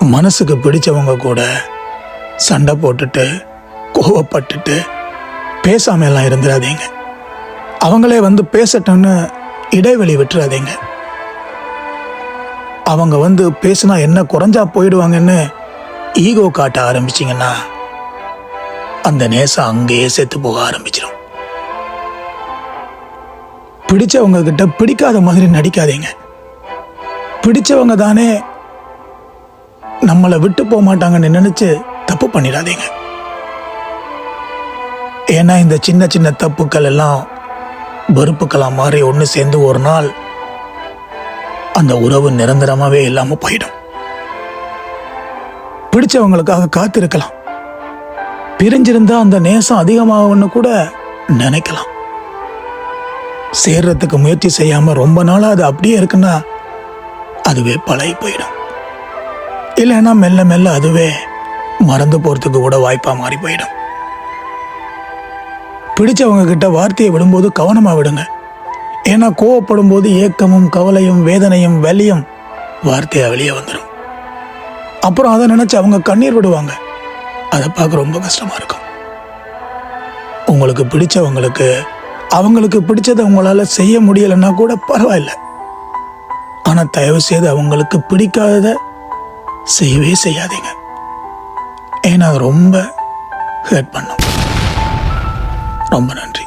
மனசுக்கு பிடிச்சவங்க கூட சண்டை போட்டுட்டு கோவப்பட்டுட்டு பேசாமையெல்லாம் இருந்துடாதீங்க அவங்களே வந்து பேசட்டும்னு இடைவெளி விட்டுறாதீங்க. அவங்க வந்து பேசினா என்ன குறைஞ்சா போயிடுவாங்கன்னு ஈகோ காட்ட ஆரம்பிச்சிங்கன்னா அந்த நேசம் அங்கேயே செத்து போக ஆரம்பிச்சிடும் பிடிச்சவங்க கிட்ட பிடிக்காத மாதிரி நடிக்காதீங்க. பிடிச்சவங்க தானே நம்மளை விட்டு போக மாட்டாங்கன்னு நினைச்சு தப்பு பண்ணிடாதீங்க. ஏன்னா இந்த சின்ன சின்ன தப்புக்கள் எல்லாம் வெறுப்புக்களாக மாறி ஒன்று சேர்ந்து ஒரு நாள் அந்த உறவு நிரந்தரமாகவே இல்லாமல் போயிடும். பிடிச்சவங்களுக்காக காத்திருக்கலாம். பிரிஞ்சிருந்தா அந்த நேசம் அதிகமாகும்னு கூட நினைக்கலாம். சேர்றதுக்கு முயற்சி செய்யாம ரொம்ப நாளாக அது அப்படியே இருக்குன்னா அதுவே பழகி போயிடும். இல்லைன்னா மெல்ல மெல்ல அதுவே மறந்து போறதுக்கு கூட வாய்ப்பா மாறி போயிடும். பிடிச்சவங்க கிட்ட வார்த்தையை விடும்போது கவனமா விடுங்க. ஏன்னா கோவப்படும் போது ஏக்கமும் கவலையும் வேதனையும் வலியும் வார்த்தையாக வெளியே வந்துடும் அப்புறம் அதை நினைச்சு அவங்க கண்ணீர் விடுவாங்க. அதை பார்க்க ரொம்ப கஷ்டமா இருக்கும். உங்களுக்கு பிடிச்சவங்களுக்கு அவங்களுக்கு பிடிச்சதை உங்களால செய்ய முடியலைன்னா கூட பரவாயில்ல. ஆனா தயவு செய்து அவங்களுக்கு பிடிக்காத செய்யவே செய்யாதீங்க. ஏன்னா ரொம்ப ஹர்ட் பண்ணும். ரொம்ப நன்றி.